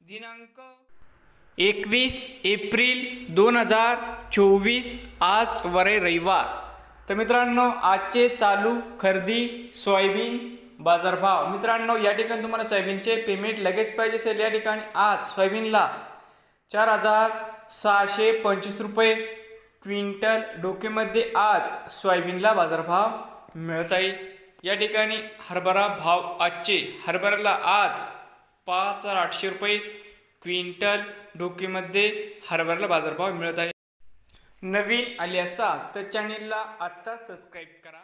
दिनांक एकवीस एप्रिल दोन हजार चोवीस आज वरे रविवार. तर मित्रांनो आजचे चालू खरेदी सोयाबीन बाजारभाव. मित्रांनो या ठिकाणी तुम्हाला सोयाबीनचे पेमेंट लगेच पाहिजे असेल. या ठिकाणी आज सोयाबीनला चार हजार सहाशे पंचवीस रुपये क्विंटल डोकेमध्ये आज सोयाबीनला बाजारभाव मिळत आहे. या ठिकाणी हरभरा भाव आजचे. हरभऱ्याला आज पाच हजार आठशे रुपये क्विंटल डोकेमध्ये हरभऱ्याला बाजारभाव मिळत आहे. नवीन आले असाल तर चॅनेलला आत्ता सबस्क्राईब करा.